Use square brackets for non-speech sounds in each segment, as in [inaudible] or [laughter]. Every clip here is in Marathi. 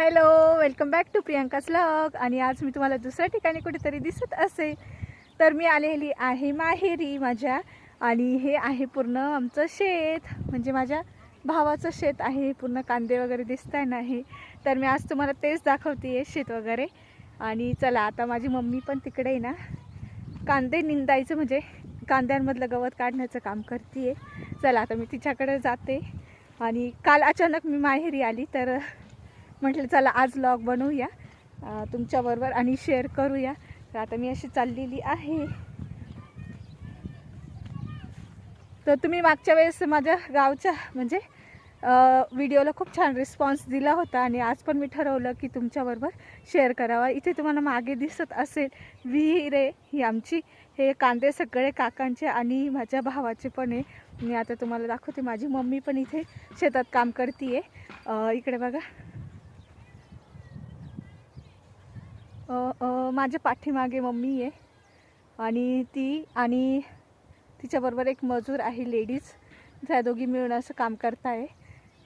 हॅलो वेलकम बॅक टू प्रियांकाच लॉग आणि आज मी तुम्हाला दुसऱ्या ठिकाणी कुठेतरी दिसत असेल तर मी आलेली आहे माहेरी माझ्या. आणि हे आहे पूर्ण आमचं शेत. म्हणजे माझ्या भावाचं शेत आहे पूर्ण कांदे वगैरे दिसत आहे नाही. तर मी आज तुम्हाला तेच दाखवते शेत वगैरे. आणि चला आता माझी मम्मी पण तिकडे आहे ना. कांदे निंदायचं म्हणजे कांद्यांमधलं गवत काढण्याचं काम करते चला आता मी तिच्याकडे जाते. आणि काल अचानक मी माहेरी आली तर म्हटलं चला आज लॉग बनवूया तुमच्याबरोबर आणि शेअर करूया. तर आता मी अशी चाललेली आहे. तर तुम्ही मागच्या वेळेस माझ्या गावच्या म्हणजे व्हिडिओला खूप छान रिस्पॉन्स दिला होता आणि आज पण मी ठरवलं की तुमच्याबरोबर शेअर करावा. इथे तुम्हाला मागे दिसत असेल विहीर आहे ही आमची हे कांदे सगळे काकांचे आणि माझ्या भावाचे पण आहे. मी आता तुम्हाला दाखवते माझी मम्मी पण इथे शेतात काम करते आहे इकडे बघा. माझ्या पाठीमागे मम्मी आहे. आणि ती आणि तिच्याबरोबर एक मजूर आहे लेडीज त्या दोघी मिळून असं काम करताय.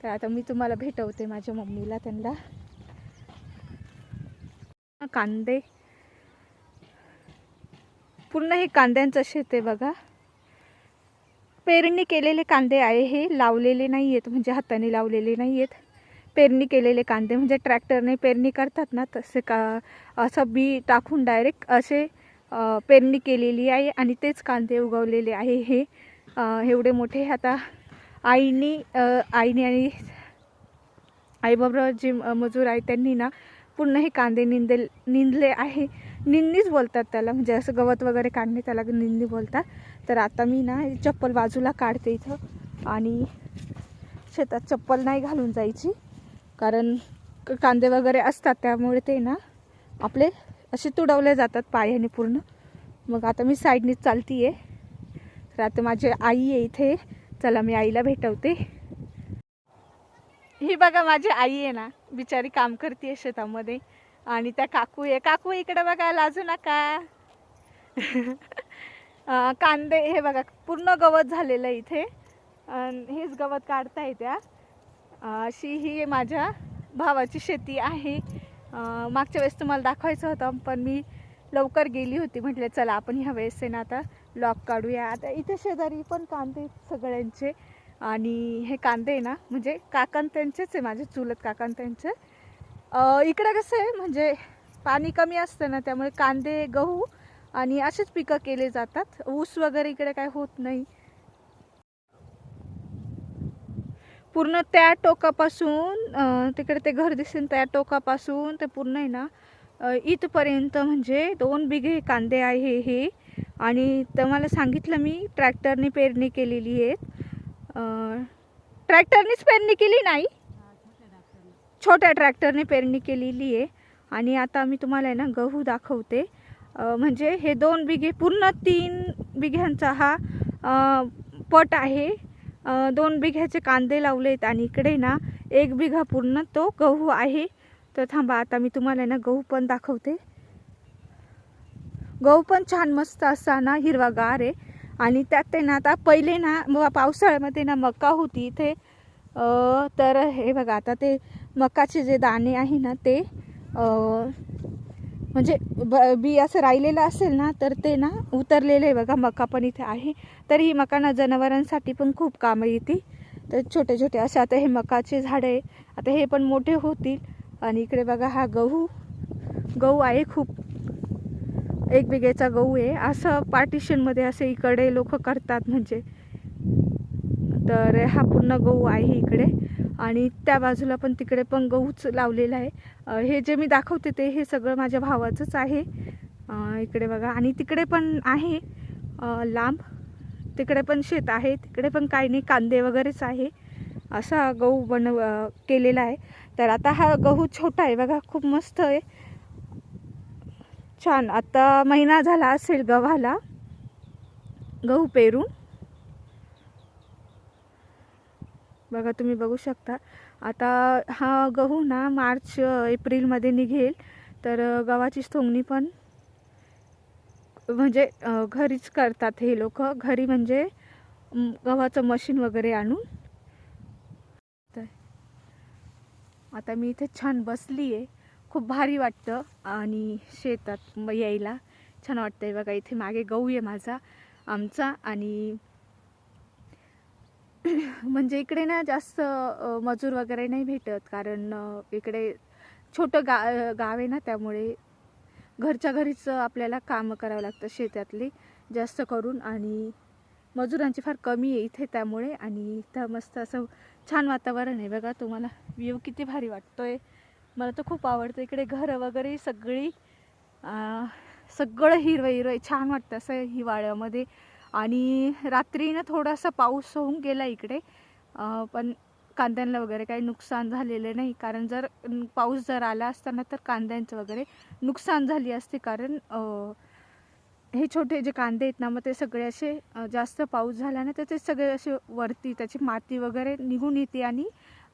तर आता मी तुम्हाला भेटवते माझ्या मम्मीला त्यांना. कांदे. पूर्ण हे कांद्यांचं शेत आहे बघा. पेरणी केलेले कांदे आहे हे. लावलेले नाही आहेत म्हणजे हाताने लावलेले नाही आहेत पेरणी केलेले कांदे म्हणजे ट्रॅक्टरने पेरणी करतात ना तसे का असं बी टाकून डायरेक्ट असे पेरणी केलेली आहे आणि तेच कांदे उगवलेले आहे. हे एवढे मोठे आता आईनी आईने आणि आईबरोबर जे म- मजूर आहे त्यांनी ना पूर्ण हे कांदे निंदे निंदले आहे. निंदीच बोलतात त्याला म्हणजे असं गवत वगैरे काढणे त्याला निंदी बोलतात. तर आता मी ना चप्पल बाजूला काढते इथं आणि शेतात चप्पल नाही घालून जायची. कारण कांदे वगैरे असतात त्यामुळे ते ना आपले असे तुडवले जातात पायाने पूर्ण. मग आता मी साईडनेच चालती आहे तर आता माझी आई आहे इथे. चला मी आईला भेटवते. ही बघा माझी आई आहे ना. बिचारी काम करते शेतामध्ये. आणि त्या काकू आहे. काकू इकडे बघा लाजू नका. [laughs] कांदे हे बघा पूर्ण गवत झालेलं आहे इथे. हेच गवत काढता येत्या अशी ही माझ्या भावाची शेती आहे. मागच्या वेळेस तुम्हाला दाखवायचं होतं पण मी लवकर गेली होती. म्हटलं चला आपण ह्या वेळेस आहे ना आता लॉक काढूया. आता इथे शेजारी पण कांदे आहेत सगळ्यांचे. आणि हे कांदे आहे ना म्हणजे काकांत्यांचेच आहे माझे चुलत काकांत्यांचे. त्यांचे कसं आहे म्हणजे पाणी कमी असतं ना त्यामुळे कांदे गहू आणि असेच पिकं केले जातात. ऊस वगैरे इकडे काय होत नाही. पूर्ण त्या टोकापासून तिकडे ते घर दिसेल त्या टोकापासून ते पूर्ण आहे ना इथपर्यंत म्हणजे दोन बिघे कांदे आहे हे. आणि तुम्हाला सांगितलं मी ट्रॅक्टरने पेरणी केलेली आहेत. ट्रॅक्टरनेच पेरणी केली नाही? छोट्या ट्रॅक्टरने पेरणी केलेली आहे. आणि आता मी तुम्हाला आहे ना गहू दाखवते. म्हणजे हे दोन बिघे पूर्ण तीन बिघ्यांचा हा पट आहे. दोन बिघ्याचे कांदे लावले आहेत आणि इकडे ना एक बिघा पूर्ण तो गहू आहे. तर थांबा आता मी तुम्हाला ना गहू पण दाखवते. गहू पण छान मस्त असा ना हिरवागार आहे. आणि त्यात ते ना आता पहिले ना मग पावसाळ्यामध्ये ना मका होती इथे. तर हे बघा आता ते मकाचे जे दाणे आहे ना ते म्हणजे ब बी असं राहिलेलं असेल ना तर ते ना उतरलेलं आहे बघा मका पण इथे आहे. तर ही मकाना जनावरांसाठी पण खूप कामं येते तर छोटे छोटे असे आता हे मकाचे झाडं आहे. आता हे पण मोठे होतील. आणि इकडे बघा हा गहू. गहू आहे खूप. एक बिघेचा गहू आहे. असं पार्टिशनमध्ये असे इकडे लोक करतात म्हणजे. तर हा पूर्ण गहू आहे इकडे. आणि त्या बाजूला पण तिकडे पण गहूच लावलेला आहे. हे जे मी दाखवते ते हे सगळं माझ्या भावाचंच आहे. इकडे बघा. आणि तिकडे पण आहे लांब. तिकडे पण शेत आहे. तिकडे पण काही नाही. कांदे वगैरेच आहे. असा गहू बनव केलेला आहे. तर आता हा गहू छोटा आहे. बघा खूप मस्त आहे. छान. आता महिना झाला असेल गव्हाला. गहू पेरून. बघा तुम्ही बघू शकता. आता हा गहू ना मार्च एप्रिलमध्ये निघेल. तर गव्हाची सोंगणी पण म्हणजे घरीच करतात हे लोक. घरी म्हणजे गव्हाचं मशीन वगैरे आणून. तर आता मी इथे छान बसली आहे खूप भारी वाटतं. आणि शेतात यायला छान वाटतंय. बघा इथे मागे गहू आहे माझा आमचा. आणि [clears throat] म्हणजे इकडे ना जास्त मजूर वगैरे नाही भेटत. कारण इकडे छोटं गा गाव आहे ना त्यामुळे घरच्या घरीच आपल्याला कामं करावं लागतं शेतातली जास्त करून. आणि मजुरांची फार कमी आहे इथे त्यामुळे. आणि इथं मस्त असं छान वातावरण आहे. बघा तुम्हाला व्ह्यू किती भारी वाटतोय. मला तर खूप आवडतं. इकडे घरं वगैरे सगळी सगळं हिरवं हिरवं आहे. छान वाटतं असं हिवाळ्यामध्ये. आणि रात्री ना थोडासा पाऊस होऊन गेला इकडे. पण कांद्यांना वगैरे काही नुकसान झालेलं नाही. कारण जर पाऊस जर आला असताना तर कांद्यांचं वगैरे नुकसान झाली असते. कारण हे छोटे जे कांदे आहेत ना मग ते सगळे असे जास्त पाऊस झाला ना तर ते सगळे असे वरती त्याची माती वगैरे निघून येते आणि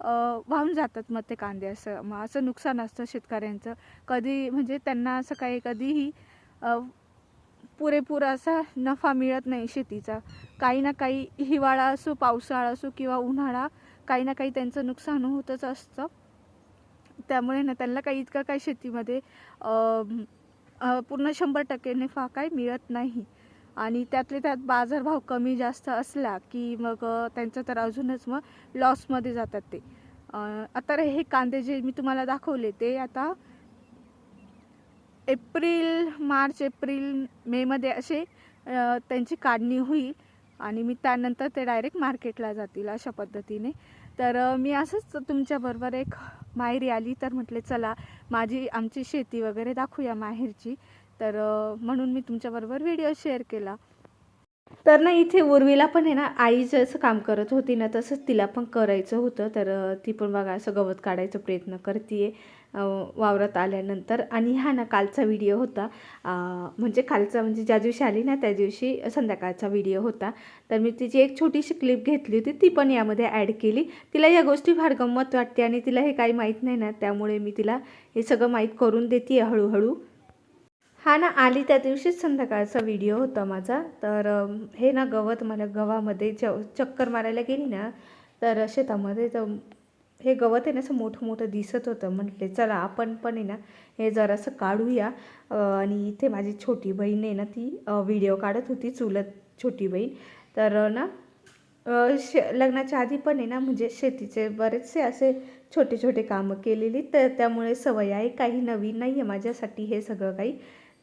वाहून जातात मग ते कांदे. असं मग असं नुकसान असतं शेतकऱ्यांचं. कधी म्हणजे त्यांना असं काही कधीही पुरेपूर असा नफा मिळत नाही शेतीचा. काही ना काही हिवाळा असो पावसाळा असो किंवा उन्हाळा काही ना काही त्यांचं नुकसान होतच असतं. त्यामुळे ना त्यांना काही इतकं काही शेतीमध्ये पूर्ण शंभर टक्के नफा काही मिळत नाही. आणि त्यातले त्यात बाजारभाव कमी जास्त असला की मग त्यांचं तर अजूनच मग लॉसमध्ये जातात ते. आता हे कांदे जे मी तुम्हाला दाखवले ते आता एप्रिल मार्च एप्रिल मेमध्ये असे त्यांची काढणी होईल आणि मी त्यानंतर ते डायरेक्ट मार्केटला जातील अशा पद्धतीने. तर मी असंच तुमच्याबरोबर एक माहेरी आली तर म्हटले चला माझी आमची शेती वगैरे दाखवूया माहेरची. तर म्हणून मी तुमच्याबरोबर व्हिडिओ शेअर केला. तर ना इथे उर्वीला पण आहे ना आई जसं काम करत होती ना तसंच तिला पण करायचं होतं. तर ती पण बघा असं गवत काढायचा प्रयत्न करते वावरात आल्यानंतर. आणि हा ना कालचा व्हिडिओ होता. म्हणजे कालचा म्हणजे ज्या दिवशी आली ना त्या दिवशी संध्याकाळचा व्हिडिओ होता. तर मी तिची एक छोटीशी क्लिप घेतली होती. ती पण यामध्ये ॲड केली. तिला या गोष्टी फार गंमत वाटते आणि तिला हे काही माहीत नाही ना त्यामुळे मी तिला हे सगळं माहीत करून देते हळूहळू. हा ना आली त्या दिवशीच संध्याकाळचा व्हिडिओ होता माझा. तर हे ना गवत मला गव्हामध्ये च चक्कर मारायला गेली ना तर शेतामध्ये तर हे गवत आहे ना असं मोठं मोठं दिसत होतं. म्हटले चला आपण पण आहे ना हे जरासं काढूया. आणि इथे माझी छोटी बहीण आहे ना ती व्हिडिओ काढत होती चुलत छोटी बहीण. तर ना शे लग्नाच्या आधी पण आहे ना म्हणजे शेतीचे बरेचसे असे छोटे छोटे कामं केलेली. तर त्यामुळे सवय आहे काही नवीन नाही आहे माझ्यासाठी हे सगळं काही.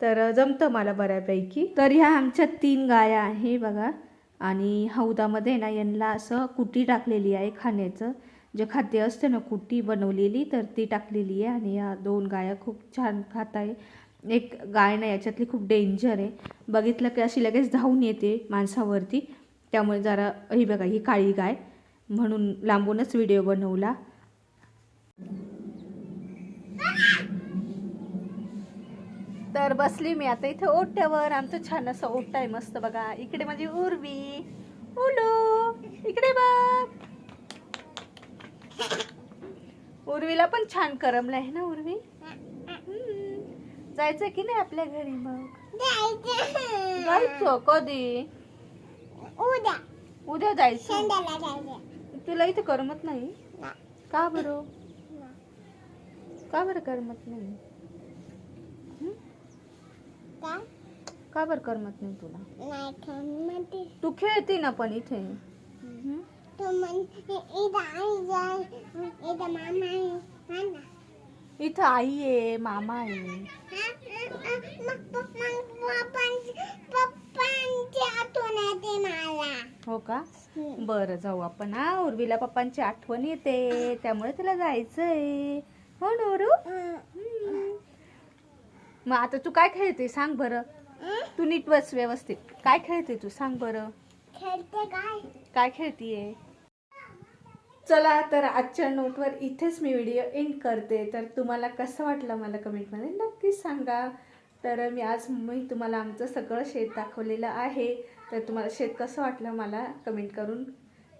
तर जमतं मला बऱ्यापैकी. तर ह्या आमच्या तीन गाया आहे बघा. आणि हौदामध्ये ना यांना असं कुटी टाकलेली आहे खाण्याचं. जे खाद्य असते ना कुट्टी बनवलेली तर ती टाकलेली आहे आणि या दोन गाया खूप छान खात आहे. एक गाय नाही याच्यातली खूप डेंजर आहे. बघितलं की अशी लगेच धावून येते माणसावरती. त्यामुळे जरा ही बघा ही काळी गाय. म्हणून लांबूनच व्हिडिओ बनवला. तर बसली मी आता इथे ओट्यावर. आमचं छान असं ओट्टा आहे मस्त बघा. इकडे माझी उर्वी. उलू इकडे बघ. उर्वीला पण छान करमलं आहे ना उर्वी. जायचं की नाही आपल्या घरी मग? जायचं कधी? उद्या. उद्या जायचं. तुला इथे करमत नाही? का बरं? का बरं करमत नाही? हं? का? बरं करमत नाही तुला? तू खेळते ना पण इथे. हं? इथं आई आहे. हा मामा आहे. हा? हो का. बरं जाऊ आपण हा. उर्वीला पप्पांची आठवण येते. त्यामुळे तिला जायचंय. हो नोरू. मग आता तू काय खेळते सांग बरं? तू नीट बस व्यवस्थित. काय खेळते तू? सांग बरं. खेळते काय? काय खेळतीये? चला तर आजच्या नोटवर इथेच मी व्हिडिओ एंड करते. तर तुम्हाला कसं वाटलं मला कमेंटमध्ये नक्की सांगा. तर मी आज मी तुम्हाला आमचं सगळं शेत दाखवलेलं आहे. तर तुम्हाला शेत कसं वाटलं मला कमेंट करून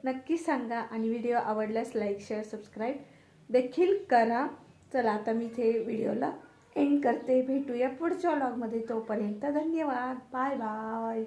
नक्की सांगा. आणि व्हिडिओ आवडल्यास लाईक शेअर सबस्क्राईब देखील करा. चला आता मी ते व्हिडिओला एंड करते. भेटूया पुढच्या व्लॉगमध्ये तोपर्यंत धन्यवाद. Bye bye